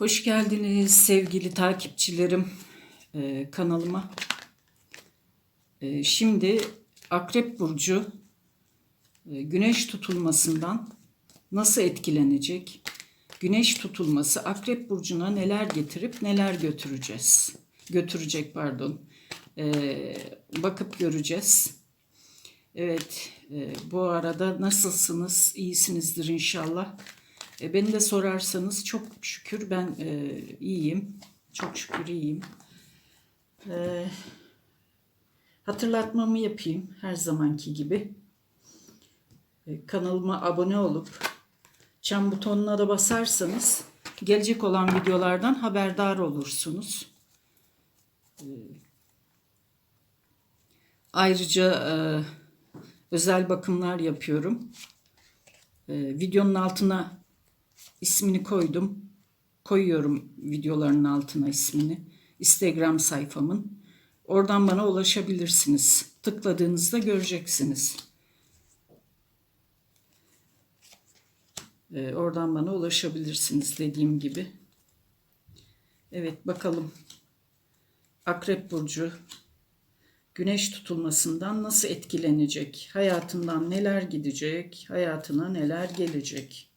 Hoş geldiniz sevgili takipçilerim e, kanalıma. E, şimdi Akrep Burcu e, güneş tutulmasından nasıl etkilenecek? Güneş tutulması Akrep Burcu'na neler getirip neler götüreceğiz? Götürecek pardon. E, bakıp göreceğiz. Evet, e, bu arada nasılsınız? İyisinizdir inşallah. E, beni de sorarsanız çok şükür ben e, iyiyim. Çok şükür iyiyim. E, hatırlatmamı yapayım her zamanki gibi. E, kanalıma abone olup çan butonuna da basarsanız gelecek olan videolardan haberdar olursunuz. E, ayrıca e, özel bakımlar yapıyorum. E, videonun altına ismini koydum. Koyuyorum videoların altına ismini. Instagram sayfamın. Oradan bana ulaşabilirsiniz. Tıkladığınızda göreceksiniz. Ee, oradan bana ulaşabilirsiniz dediğim gibi. Evet bakalım. Akrep Burcu güneş tutulmasından nasıl etkilenecek? Hayatından neler gidecek? Hayatına neler gelecek?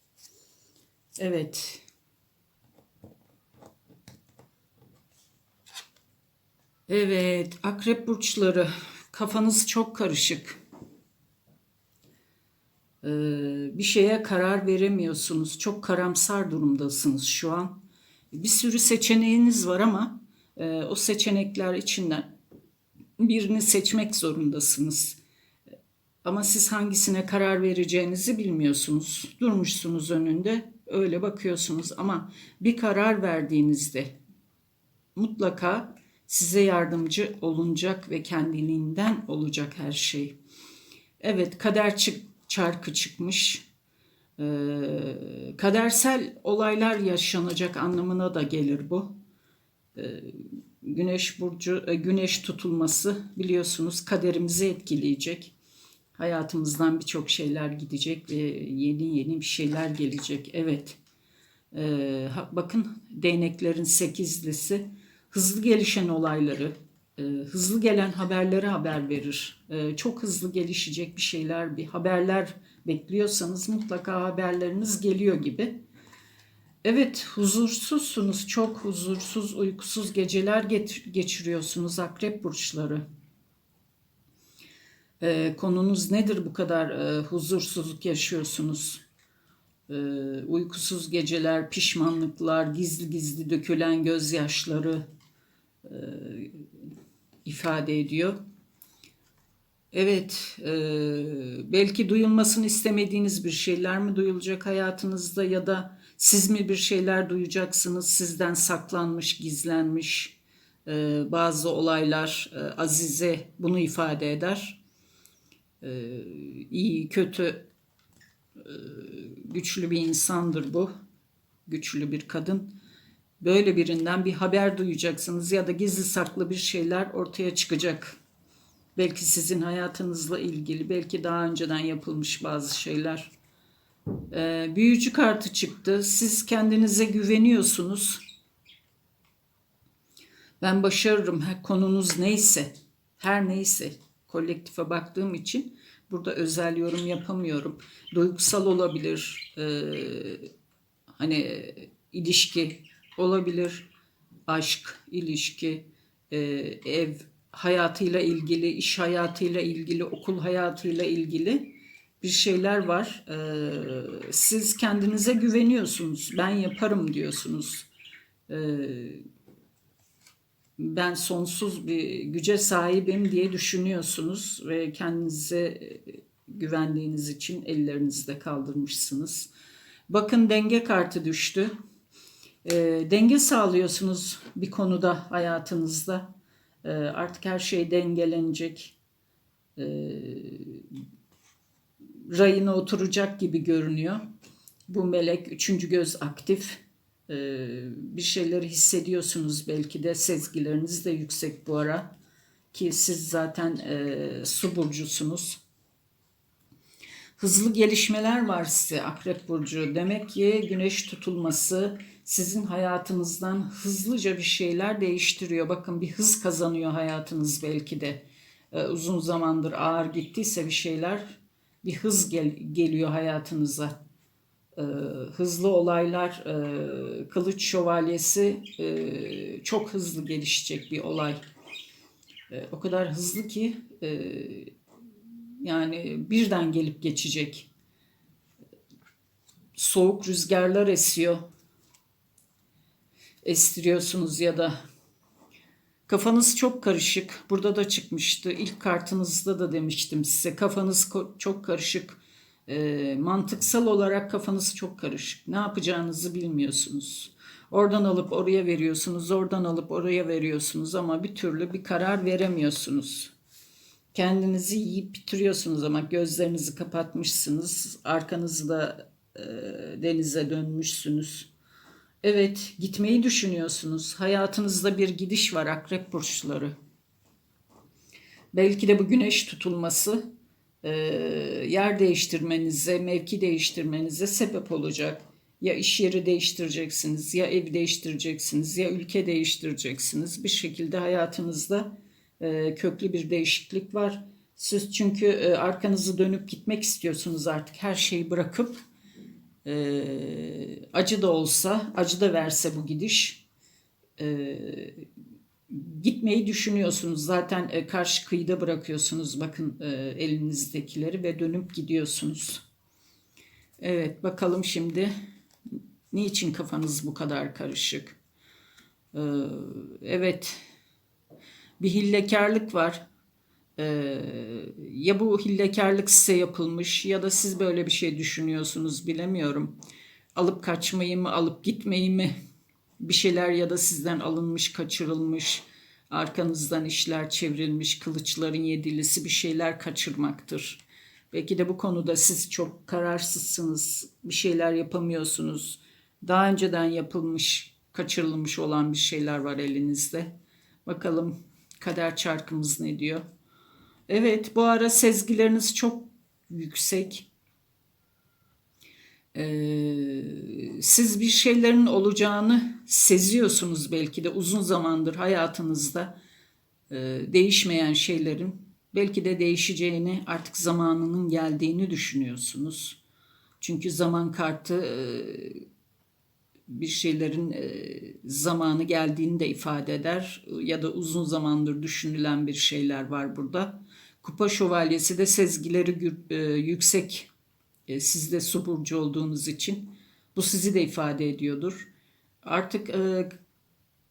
Evet. Evet, akrep burçları. Kafanız çok karışık. Ee, bir şeye karar veremiyorsunuz. Çok karamsar durumdasınız şu an. Bir sürü seçeneğiniz var ama e, o seçenekler içinden birini seçmek zorundasınız. Ama siz hangisine karar vereceğinizi bilmiyorsunuz. Durmuşsunuz önünde öyle bakıyorsunuz ama bir karar verdiğinizde mutlaka size yardımcı olunacak ve kendiliğinden olacak her şey. Evet kader çık çarkı çıkmış. Ee, kadersel olaylar yaşanacak anlamına da gelir bu. Ee, güneş burcu, e, güneş tutulması biliyorsunuz kaderimizi etkileyecek. Hayatımızdan birçok şeyler gidecek ve yeni yeni bir şeyler gelecek. Evet. Ee, bakın değneklerin sekizlisi hızlı gelişen olayları, e, hızlı gelen haberleri haber verir. E, çok hızlı gelişecek bir şeyler, bir haberler bekliyorsanız mutlaka haberleriniz geliyor gibi. Evet, huzursuzsunuz. Çok huzursuz, uykusuz geceler geçiriyorsunuz akrep burçları. E, konunuz nedir bu kadar e, huzursuzluk yaşıyorsunuz? E, uykusuz geceler, pişmanlıklar, gizli gizli dökülen gözyaşları e, ifade ediyor. Evet, e, belki duyulmasını istemediğiniz bir şeyler mi duyulacak hayatınızda ya da siz mi bir şeyler duyacaksınız, sizden saklanmış, gizlenmiş e, bazı olaylar e, Azize bunu ifade eder iyi, kötü, e, güçlü bir insandır bu. Güçlü bir kadın. Böyle birinden bir haber duyacaksınız ya da gizli saklı bir şeyler ortaya çıkacak. Belki sizin hayatınızla ilgili, belki daha önceden yapılmış bazı şeyler. Ee, büyücü kartı çıktı. Siz kendinize güveniyorsunuz. Ben başarırım. Konunuz neyse, her neyse kolektife baktığım için burada özel yorum yapamıyorum. Duygusal olabilir, e, hani ilişki olabilir, aşk, ilişki, e, ev hayatıyla ilgili, iş hayatıyla ilgili, okul hayatıyla ilgili bir şeyler var. E, siz kendinize güveniyorsunuz, ben yaparım diyorsunuz. E, ben sonsuz bir güce sahibim diye düşünüyorsunuz ve kendinize e, güvendiğiniz için ellerinizde kaldırmışsınız. Bakın denge kartı düştü. E, denge sağlıyorsunuz bir konuda hayatınızda. E, artık her şey dengelenecek. E, rayına oturacak gibi görünüyor. Bu melek üçüncü göz aktif bir şeyleri hissediyorsunuz belki de sezgileriniz de yüksek bu ara ki siz zaten e, su burcusunuz. hızlı gelişmeler var size Akrep Burcu. Demek ki güneş tutulması sizin hayatınızdan hızlıca bir şeyler değiştiriyor. Bakın bir hız kazanıyor hayatınız belki de. Ee, uzun zamandır ağır gittiyse bir şeyler bir hız gel- geliyor hayatınıza. Ee, hızlı olaylar, e, kılıç şövalyesi e, çok hızlı gelişecek bir olay. E, o kadar hızlı ki e, yani birden gelip geçecek. Soğuk rüzgarlar esiyor. Estiriyorsunuz ya da kafanız çok karışık. Burada da çıkmıştı. İlk kartınızda da demiştim size. Kafanız çok karışık. E, mantıksal olarak kafanız çok karışık. Ne yapacağınızı bilmiyorsunuz. Oradan alıp oraya veriyorsunuz, oradan alıp oraya veriyorsunuz ama bir türlü bir karar veremiyorsunuz. Kendinizi yiyip bitiriyorsunuz ama gözlerinizi kapatmışsınız. Arkanızı da e, denize dönmüşsünüz. Evet, gitmeyi düşünüyorsunuz. Hayatınızda bir gidiş var akrep burçları. Belki de bu güneş tutulması yer değiştirmenize, mevki değiştirmenize sebep olacak. Ya iş yeri değiştireceksiniz, ya ev değiştireceksiniz, ya ülke değiştireceksiniz. Bir şekilde hayatınızda e, köklü bir değişiklik var. Siz çünkü e, arkanızı dönüp gitmek istiyorsunuz artık her şeyi bırakıp e, acı da olsa, acı da verse bu gidiş e, gitmeyi düşünüyorsunuz. Zaten e, karşı kıyıda bırakıyorsunuz bakın e, elinizdekileri ve dönüp gidiyorsunuz. Evet bakalım şimdi niçin kafanız bu kadar karışık? Ee, evet bir hillekarlık var. Ee, ya bu hillekarlık size yapılmış ya da siz böyle bir şey düşünüyorsunuz bilemiyorum. Alıp kaçmayı mı alıp gitmeyi mi bir şeyler ya da sizden alınmış kaçırılmış arkanızdan işler çevrilmiş kılıçların yedilisi bir şeyler kaçırmaktır. Belki de bu konuda siz çok kararsızsınız bir şeyler yapamıyorsunuz. Daha önceden yapılmış kaçırılmış olan bir şeyler var elinizde. Bakalım kader çarkımız ne diyor? Evet bu ara sezgileriniz çok yüksek. Ee, siz bir şeylerin olacağını seziyorsunuz belki de uzun zamandır hayatınızda e, değişmeyen şeylerin belki de değişeceğini artık zamanının geldiğini düşünüyorsunuz. Çünkü zaman kartı e, bir şeylerin e, zamanı geldiğini de ifade eder ya da uzun zamandır düşünülen bir şeyler var burada. Kupa şövalyesi de sezgileri e, yüksek e, siz de su burcu olduğunuz için bu sizi de ifade ediyordur. Artık e,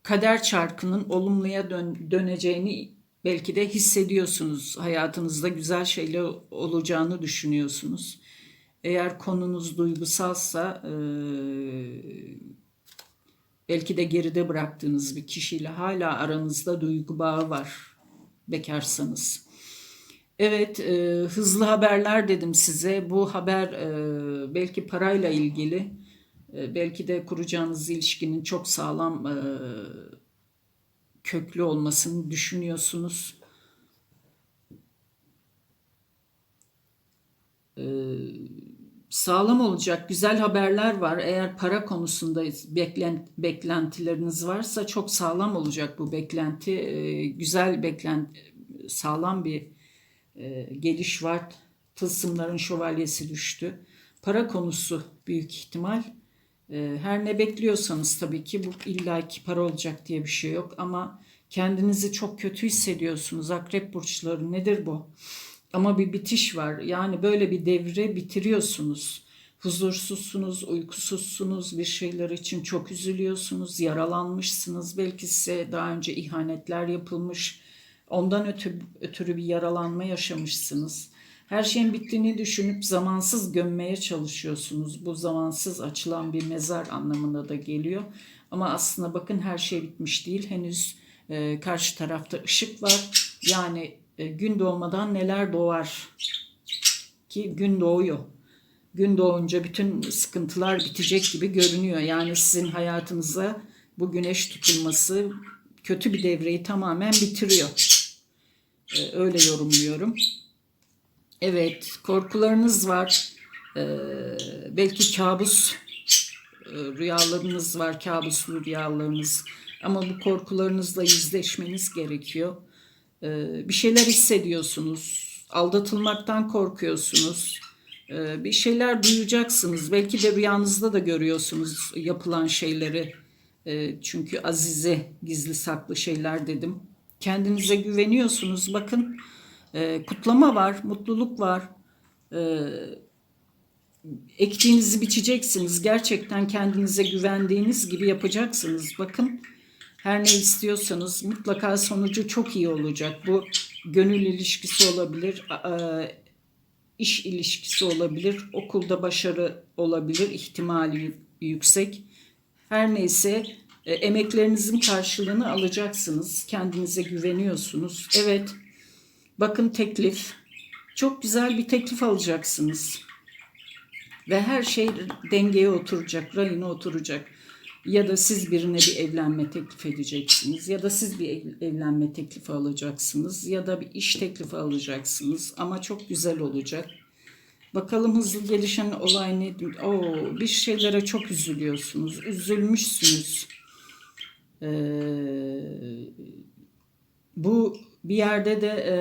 kader çarkının olumluya dön- döneceğini belki de hissediyorsunuz. Hayatınızda güzel şeyler olacağını düşünüyorsunuz. Eğer konunuz duygusalsa e, belki de geride bıraktığınız bir kişiyle hala aranızda duygu bağı var bekarsanız. Evet, e, hızlı haberler dedim size. Bu haber e, belki parayla ilgili, e, belki de kuracağınız ilişkinin çok sağlam e, köklü olmasını düşünüyorsunuz. E, sağlam olacak güzel haberler var. Eğer para konusunda beklen, beklentileriniz varsa çok sağlam olacak bu beklenti. E, güzel beklenti, sağlam bir e, geliş var. Tılsımların şövalyesi düştü. Para konusu büyük ihtimal. E, her ne bekliyorsanız tabii ki bu illaki para olacak diye bir şey yok ama kendinizi çok kötü hissediyorsunuz. Akrep burçları nedir bu? Ama bir bitiş var. Yani böyle bir devre bitiriyorsunuz. Huzursuzsunuz, uykusuzsunuz, bir şeyler için çok üzülüyorsunuz, yaralanmışsınız. Belki size daha önce ihanetler yapılmış, ondan ötürü, ötürü bir yaralanma yaşamışsınız. Her şeyin bittiğini düşünüp zamansız gömmeye çalışıyorsunuz. Bu zamansız açılan bir mezar anlamına da geliyor. Ama aslında bakın her şey bitmiş değil. Henüz e, karşı tarafta ışık var. Yani e, gün doğmadan neler doğar ki gün doğuyor. Gün doğunca bütün sıkıntılar bitecek gibi görünüyor. Yani sizin hayatınıza bu güneş tutulması kötü bir devreyi tamamen bitiriyor. E, öyle yorumluyorum. Evet, korkularınız var. Ee, belki kabus e, rüyalarınız var, kabuslu rüyalarınız. Ama bu korkularınızla yüzleşmeniz gerekiyor. Ee, bir şeyler hissediyorsunuz. Aldatılmaktan korkuyorsunuz. Ee, bir şeyler duyacaksınız. Belki de rüyanızda da görüyorsunuz yapılan şeyleri. Ee, çünkü azize gizli saklı şeyler dedim. Kendinize güveniyorsunuz. Bakın e, kutlama var, mutluluk var. Ee, ektiğinizi biçeceksiniz. Gerçekten kendinize güvendiğiniz gibi yapacaksınız. Bakın her ne istiyorsanız mutlaka sonucu çok iyi olacak. Bu gönül ilişkisi olabilir, e, iş ilişkisi olabilir, okulda başarı olabilir, ihtimali yüksek. Her neyse e, emeklerinizin karşılığını alacaksınız. Kendinize güveniyorsunuz. Evet. Bakın teklif. Çok güzel bir teklif alacaksınız. Ve her şey dengeye oturacak, rayına oturacak. Ya da siz birine bir evlenme teklif edeceksiniz. Ya da siz bir ev- evlenme teklifi alacaksınız. Ya da bir iş teklifi alacaksınız. Ama çok güzel olacak. Bakalım hızlı gelişen olay ne? Oo, bir şeylere çok üzülüyorsunuz. Üzülmüşsünüz. Ee, bu bir yerde de e,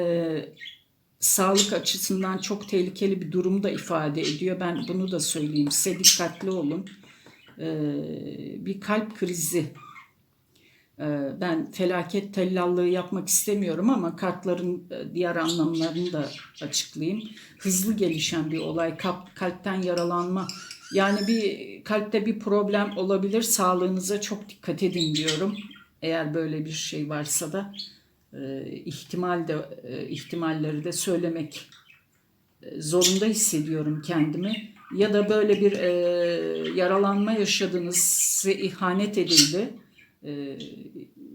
sağlık açısından çok tehlikeli bir durum da ifade ediyor. Ben bunu da söyleyeyim. Size dikkatli olun. Ee, bir kalp krizi. Ee, ben felaket tellallığı yapmak istemiyorum ama kartların e, diğer anlamlarını da açıklayayım. Hızlı gelişen bir olay. Kalp, kalpten yaralanma. Yani bir kalpte bir problem olabilir. Sağlığınıza çok dikkat edin diyorum. Eğer böyle bir şey varsa da e, ihtimal de e, ihtimalleri de söylemek e, zorunda hissediyorum kendimi. Ya da böyle bir e, yaralanma yaşadınız, size ihanet edildi. E,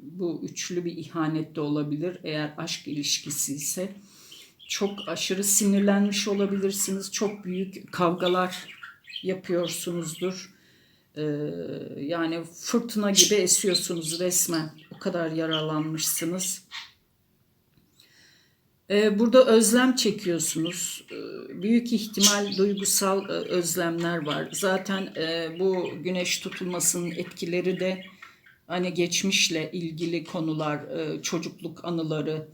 bu üçlü bir ihanet de olabilir eğer aşk ilişkisi ise. Çok aşırı sinirlenmiş olabilirsiniz. Çok büyük kavgalar yapıyorsunuzdur. E, yani fırtına gibi esiyorsunuz resmen. O kadar yaralanmışsınız. Ee, Burada özlem çekiyorsunuz. Ee, Büyük ihtimal duygusal e, özlemler var. Zaten e, bu güneş tutulmasının etkileri de hani geçmişle ilgili konular, e, çocukluk anıları,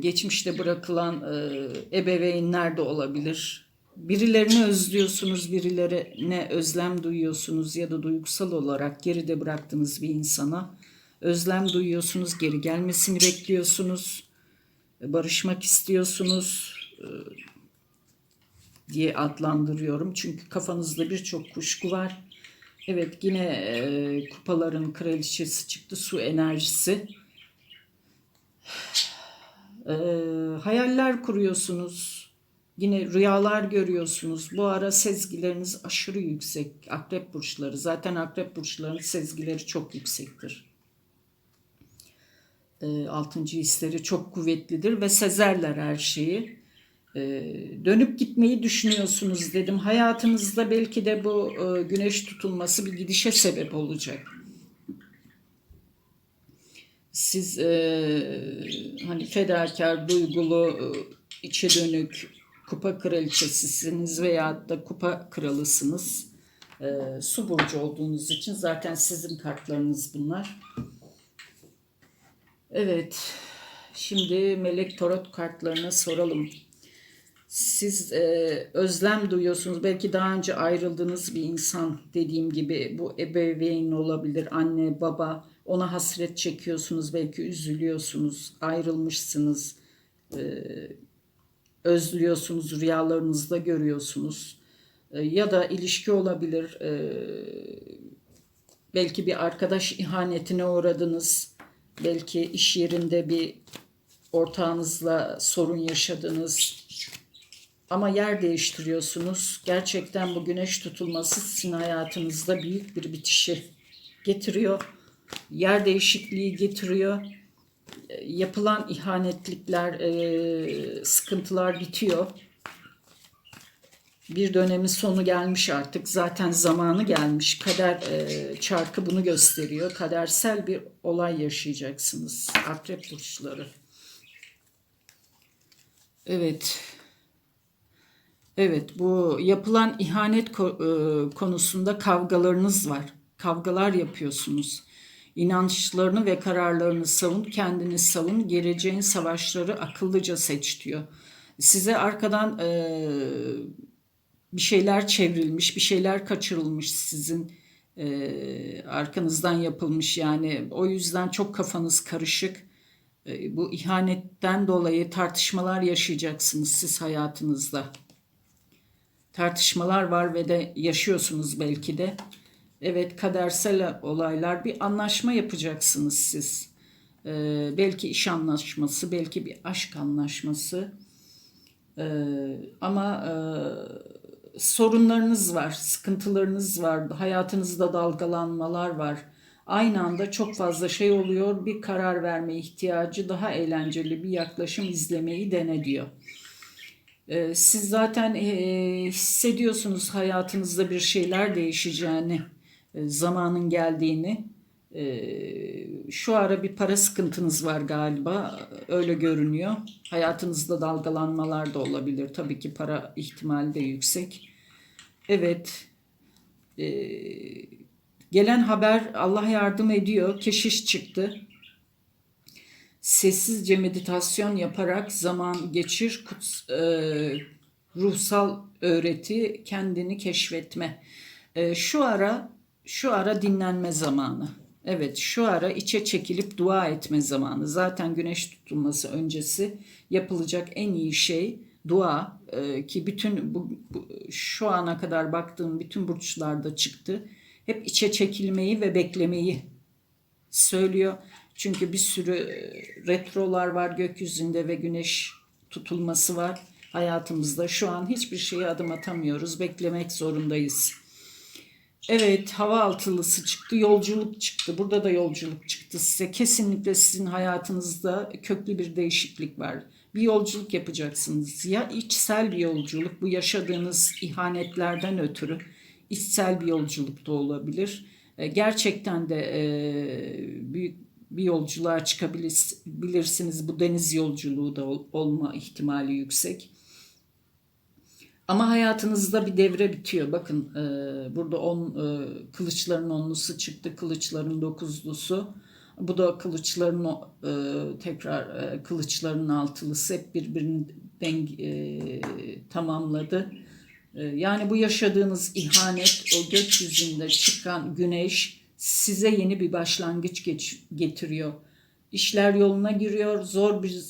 geçmişte bırakılan e, ebeveynler de olabilir. Birilerini özlüyorsunuz, birilerine özlem duyuyorsunuz ya da duygusal olarak geride bıraktığınız bir insana özlem duyuyorsunuz, geri gelmesini bekliyorsunuz barışmak istiyorsunuz e, diye adlandırıyorum. Çünkü kafanızda birçok kuşku var. Evet yine e, kupaların kraliçesi çıktı. Su enerjisi. E, hayaller kuruyorsunuz. Yine rüyalar görüyorsunuz. Bu ara sezgileriniz aşırı yüksek. Akrep burçları. Zaten akrep burçlarının sezgileri çok yüksektir e, altıncı hisleri çok kuvvetlidir ve sezerler her şeyi. E, dönüp gitmeyi düşünüyorsunuz dedim. Hayatınızda belki de bu e, güneş tutulması bir gidişe sebep olacak. Siz e, hani fedakar, duygulu, e, içe dönük kupa kraliçesisiniz veya da kupa kralısınız. E, su burcu olduğunuz için zaten sizin kartlarınız bunlar. Evet. Şimdi melek tarot kartlarına soralım. Siz e, özlem duyuyorsunuz. Belki daha önce ayrıldığınız bir insan dediğim gibi bu ebeveyn olabilir. Anne, baba. Ona hasret çekiyorsunuz. Belki üzülüyorsunuz. Ayrılmışsınız. E, özlüyorsunuz. Rüyalarınızda görüyorsunuz. E, ya da ilişki olabilir. E, belki bir arkadaş ihanetine uğradınız belki iş yerinde bir ortağınızla sorun yaşadınız ama yer değiştiriyorsunuz. Gerçekten bu güneş tutulması sizin hayatınızda büyük bir bitişi getiriyor. Yer değişikliği getiriyor. E, Yapılan ihanetlikler, e, sıkıntılar bitiyor. Bir dönemin sonu gelmiş artık. Zaten zamanı gelmiş. Kader e, çarkı bunu gösteriyor. Kadersel bir olay yaşayacaksınız. Akrep burçları. Evet. Evet, bu yapılan ihanet ko- konusunda kavgalarınız var. Kavgalar yapıyorsunuz. İnançlarını ve kararlarını savun, kendini savun, geleceğin savaşları akıllıca seç diyor. Size arkadan e, bir şeyler çevrilmiş, bir şeyler kaçırılmış sizin e, arkanızdan yapılmış yani. O yüzden çok kafanız karışık. E, bu ihanetten dolayı tartışmalar yaşayacaksınız siz hayatınızda tartışmalar var ve de yaşıyorsunuz belki de. Evet kadersel olaylar bir anlaşma yapacaksınız siz. Ee, belki iş anlaşması, belki bir aşk anlaşması. Ee, ama e, sorunlarınız var, sıkıntılarınız var, hayatınızda dalgalanmalar var. Aynı anda çok fazla şey oluyor. Bir karar verme ihtiyacı, daha eğlenceli bir yaklaşım izlemeyi dene diyor. Ee, Siz zaten e, hissediyorsunuz hayatınızda bir şeyler değişeceğini, zamanın geldiğini. Ee, Şu ara bir para sıkıntınız var galiba, öyle görünüyor. Hayatınızda dalgalanmalar da olabilir. Tabii ki para ihtimali de yüksek. Evet, e, gelen haber Allah yardım ediyor. Keşiş çıktı sessizce meditasyon yaparak zaman geçir, kuts- e, ruhsal öğreti, kendini keşfetme. E, şu ara şu ara dinlenme zamanı. Evet, şu ara içe çekilip dua etme zamanı. Zaten güneş tutulması öncesi yapılacak en iyi şey dua E, ki bütün bu, bu şu ana kadar baktığım bütün burçlarda çıktı. Hep içe çekilmeyi ve beklemeyi söylüyor. Çünkü bir sürü e, retrolar var gökyüzünde ve güneş tutulması var hayatımızda. Şu an hiçbir şeye adım atamıyoruz. Beklemek zorundayız. Evet, hava altılısı çıktı, yolculuk çıktı. Burada da yolculuk çıktı size. Kesinlikle sizin hayatınızda köklü bir değişiklik var. Bir yolculuk yapacaksınız. Ya içsel bir yolculuk, bu yaşadığınız ihanetlerden ötürü içsel bir yolculuk da olabilir. E, Gerçekten de e, büyük bir yolculuğa çıkabilirsiniz. Bu deniz yolculuğu da ol- olma ihtimali yüksek. Ama hayatınızda bir devre bitiyor. Bakın e, burada on e, kılıçların onlusu çıktı, kılıçların dokuzlusu. Bu da kılıçların e, tekrar e, kılıçların altılısı hep birbirini deng, e, tamamladı. E, yani bu yaşadığınız ihanet, o gökyüzünde çıkan güneş size yeni bir başlangıç geç- getiriyor. İşler yoluna giriyor. Zor bir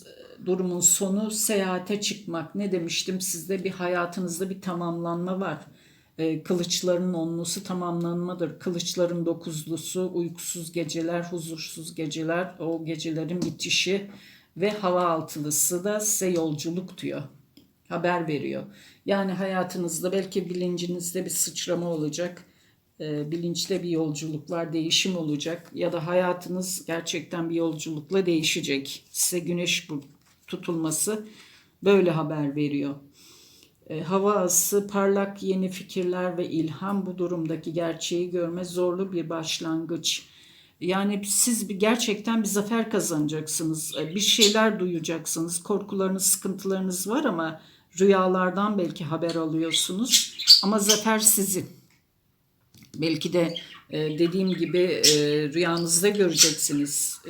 durumun sonu seyahate çıkmak. Ne demiştim sizde bir hayatınızda bir tamamlanma var. Ee, kılıçların onlusu tamamlanmadır. Kılıçların dokuzlusu uykusuz geceler, huzursuz geceler, o gecelerin bitişi ve hava altılısı da size yolculuk diyor. Haber veriyor. Yani hayatınızda belki bilincinizde bir sıçrama olacak e, bilinçle bir yolculuk var, değişim olacak ya da hayatınız gerçekten bir yolculukla değişecek. Size güneş tutulması böyle haber veriyor. E, hava ası, parlak yeni fikirler ve ilham bu durumdaki gerçeği görme zorlu bir başlangıç. Yani siz gerçekten bir zafer kazanacaksınız. E, Bir şeyler duyacaksınız. Korkularınız, sıkıntılarınız var ama rüyalardan belki haber alıyorsunuz. Ama zafer sizin. Belki de e, dediğim gibi rüyanızda göreceksiniz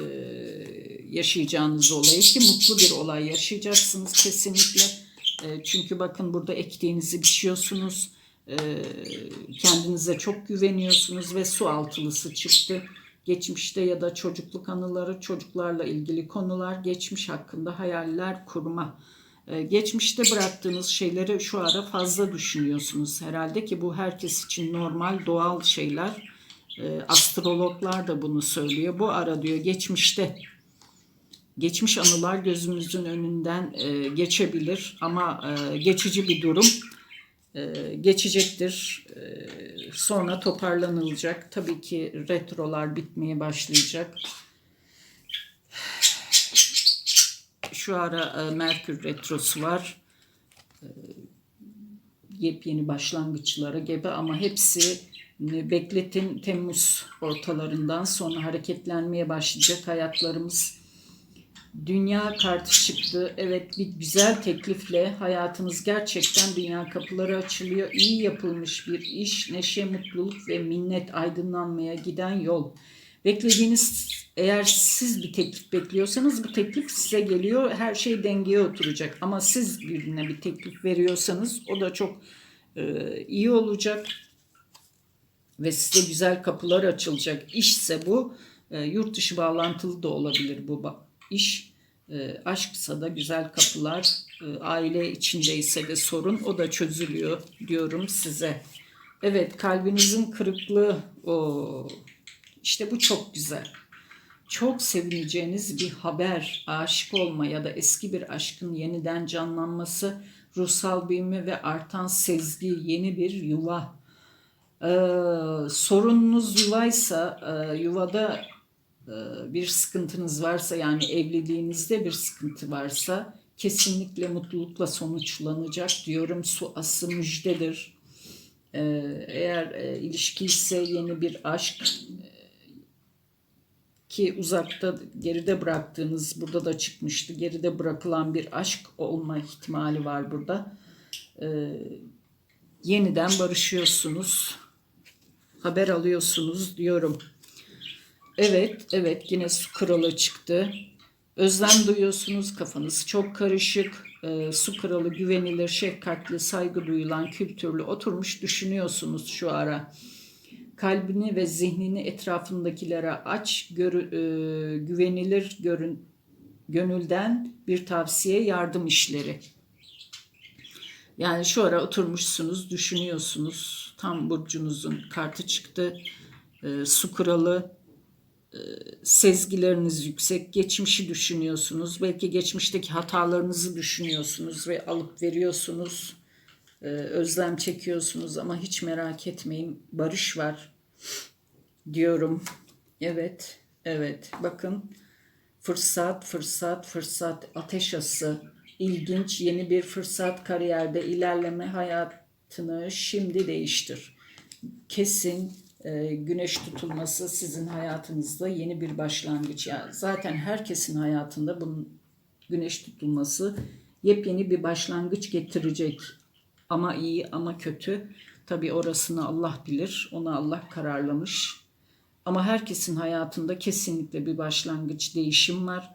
yaşayacağınız olayı ki mutlu bir olay yaşayacaksınız kesinlikle. E, çünkü bakın burada ektiğinizi biçiyorsunuz. E, kendinize çok güveniyorsunuz ve su altılısı çıktı. Geçmişte ya da çocukluk anıları, çocuklarla ilgili konular, geçmiş hakkında hayaller kurma. Ee, Geçmişte bıraktığınız şeyleri şu ara fazla düşünüyorsunuz herhalde ki bu herkes için normal doğal şeyler. Astrologlar da bunu söylüyor. Bu ara diyor geçmişte geçmiş anılar gözümüzün önünden e, geçebilir ama e, geçici bir durum e, geçecektir. E, sonra toparlanılacak. Tabii ki retrolar bitmeye başlayacak. Şu ara e, Merkür retrosu var. E, yepyeni başlangıçlara gebe ama hepsi e, bekletin Temmuz ortalarından sonra hareketlenmeye başlayacak hayatlarımız. Dünya kartı çıktı. Evet bir güzel teklifle hayatınız gerçekten dünya kapıları açılıyor. İyi yapılmış bir iş, neşe, mutluluk ve minnet aydınlanmaya giden yol. Beklediğiniz eğer siz bir teklif bekliyorsanız bu teklif size geliyor. Her şey dengeye oturacak. Ama siz birine bir teklif veriyorsanız o da çok e, iyi olacak ve size güzel kapılar açılacak. İşse bu e, yurt dışı bağlantılı da olabilir bu iş. E, aşksa da güzel kapılar, e, aile içindeyse de sorun o da çözülüyor diyorum size. Evet kalbinizin kırıklığı o işte bu çok güzel. Çok sevineceğiniz bir haber, aşık olma ya da eski bir aşkın yeniden canlanması, ruhsal büyüme ve artan sezgi, yeni bir yuva. Ee, sorununuz yuvaysa, e, yuvada bir sıkıntınız varsa yani evliliğinizde bir sıkıntı varsa kesinlikle mutlulukla sonuçlanacak diyorum. Su ası müjdedir. Ee, eğer e, ilişki ise yeni bir aşk ki uzakta geride bıraktığınız burada da çıkmıştı. Geride bırakılan bir aşk olma ihtimali var burada. Yeniden barışıyorsunuz. Haber alıyorsunuz diyorum. Evet, evet yine su kralı çıktı. Özlem duyuyorsunuz, kafanız çok karışık. Ee, su kralı güvenilir, şefkatli, saygı duyulan, kültürlü oturmuş düşünüyorsunuz şu ara kalbini ve zihnini etrafındakilere aç, görü- e, güvenilir görün, gönülden bir tavsiye yardım işleri. Yani şu ara oturmuşsunuz, düşünüyorsunuz. Tam burcunuzun kartı çıktı. E, su kralı, e, sezgileriniz yüksek, geçmişi düşünüyorsunuz. Belki geçmişteki hatalarınızı düşünüyorsunuz ve alıp veriyorsunuz. Ee, özlem çekiyorsunuz ama hiç merak etmeyin barış var diyorum. Evet, evet bakın fırsat, fırsat, fırsat, ateş ası, ilginç yeni bir fırsat kariyerde ilerleme hayatını şimdi değiştir. Kesin e, güneş tutulması sizin hayatınızda yeni bir başlangıç. Yani zaten herkesin hayatında bunun güneş tutulması yepyeni bir başlangıç getirecek. Ama iyi ama kötü. Tabii orasını Allah bilir. Ona Allah kararlamış. Ama herkesin hayatında kesinlikle bir başlangıç, değişim var.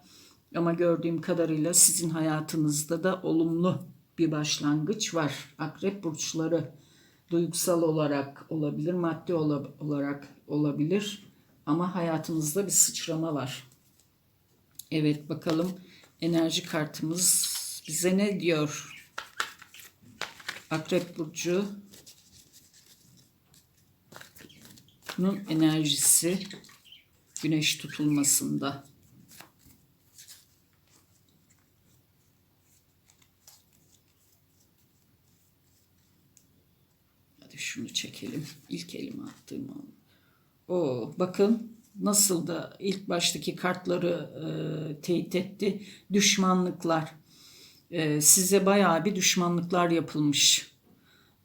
Ama gördüğüm kadarıyla sizin hayatınızda da olumlu bir başlangıç var. Akrep burçları duygusal olarak olabilir, maddi ola- olarak olabilir. Ama hayatınızda bir sıçrama var. Evet bakalım enerji kartımız bize ne diyor? Akrep burcu enerjisi güneş tutulmasında. Şunu çekelim. İlk elime attığım an. O bakın nasıl da ilk baştaki kartları e, teyit etti. Düşmanlıklar. E, size bayağı bir düşmanlıklar yapılmış.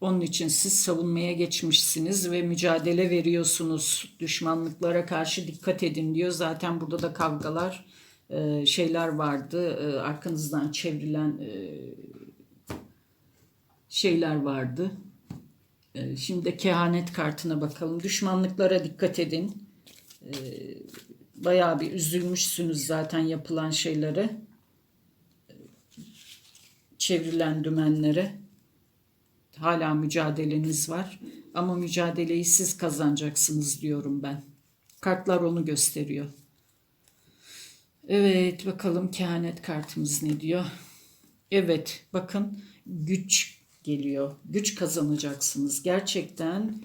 Onun için siz savunmaya geçmişsiniz ve mücadele veriyorsunuz. Düşmanlıklara karşı dikkat edin diyor. Zaten burada da kavgalar e, şeyler vardı. E, arkanızdan çevrilen e, şeyler vardı. E, Şimdi kehanet kartına bakalım. Düşmanlıklara dikkat edin. E, Bayağı bir üzülmüşsünüz zaten yapılan şeylere. Çevrilen dümenlere. Hala mücadeleniz var. Ama mücadeleyi siz kazanacaksınız diyorum ben. Kartlar onu gösteriyor. Evet bakalım kehanet kartımız ne diyor? Evet bakın güç geliyor. Güç kazanacaksınız. Gerçekten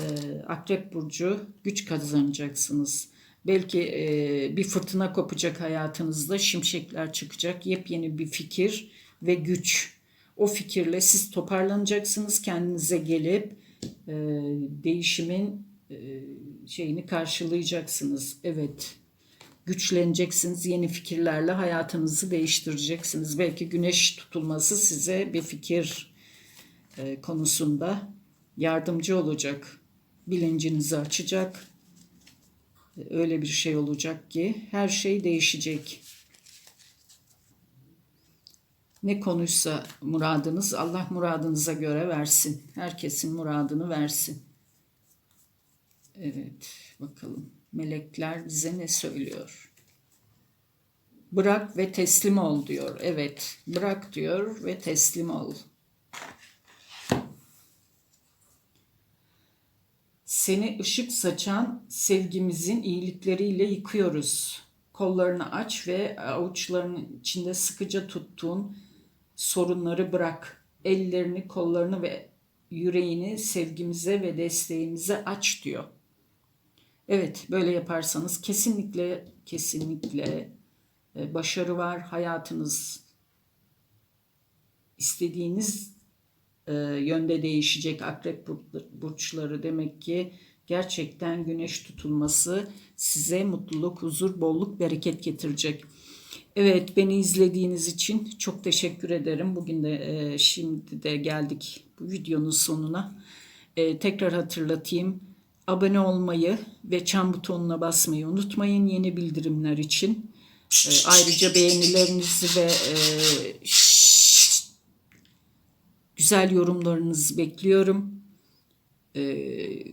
e, Akrep Burcu güç kazanacaksınız. Belki e, bir fırtına kopacak hayatınızda, şimşekler çıkacak, yepyeni bir fikir ve güç. O fikirle siz toparlanacaksınız, kendinize gelip e, değişimin e, şeyini karşılayacaksınız. Evet güçleneceksiniz. Yeni fikirlerle hayatınızı değiştireceksiniz. Belki güneş tutulması size bir fikir e, konusunda yardımcı olacak. Bilincinizi açacak. E, Öyle bir şey olacak ki her şey değişecek. Ne konuysa muradınız Allah muradınıza göre versin. Herkesin muradını versin. Evet bakalım melekler bize ne söylüyor? Bırak ve teslim ol diyor. Evet bırak diyor ve teslim ol. Seni ışık saçan sevgimizin iyilikleriyle yıkıyoruz. Kollarını aç ve avuçlarının içinde sıkıca tuttuğun sorunları bırak. Ellerini, kollarını ve yüreğini sevgimize ve desteğimize aç diyor. Evet, böyle yaparsanız kesinlikle kesinlikle e, başarı var. Hayatınız istediğiniz e, yönde değişecek akrep bur- burçları demek ki gerçekten güneş tutulması size mutluluk, huzur, bolluk, bereket getirecek. Evet beni izlediğiniz için çok teşekkür ederim. Bugün de e, şimdi de geldik bu videonun sonuna. E, tekrar hatırlatayım. Abone olmayı ve çan butonuna basmayı unutmayın yeni bildirimler için. E, ayrıca beğenilerinizi ve e, güzel yorumlarınızı bekliyorum. Ee,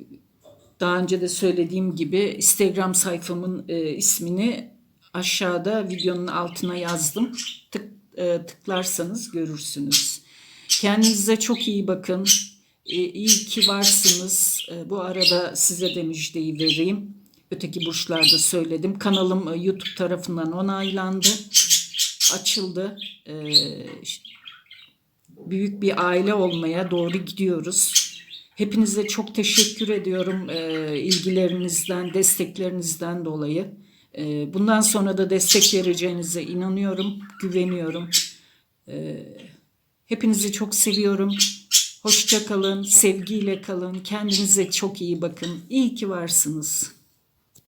daha önce de söylediğim gibi Instagram sayfamın e, ismini aşağıda videonun altına yazdım. Tık, e, tıklarsanız görürsünüz. Kendinize çok iyi bakın. E, iyi ki varsınız. E, bu arada size de müjdeyi vereyim. Öteki burçlarda söyledim. Kanalım YouTube tarafından onaylandı. Açıldı. E, büyük bir aile olmaya doğru gidiyoruz. Hepinize çok teşekkür ediyorum e, ilgilerinizden, desteklerinizden dolayı. E, bundan sonra da destek vereceğinize inanıyorum, güveniyorum. E, hepinizi çok seviyorum. Hoşça kalın, sevgiyle kalın, kendinize çok iyi bakın. İyi ki varsınız.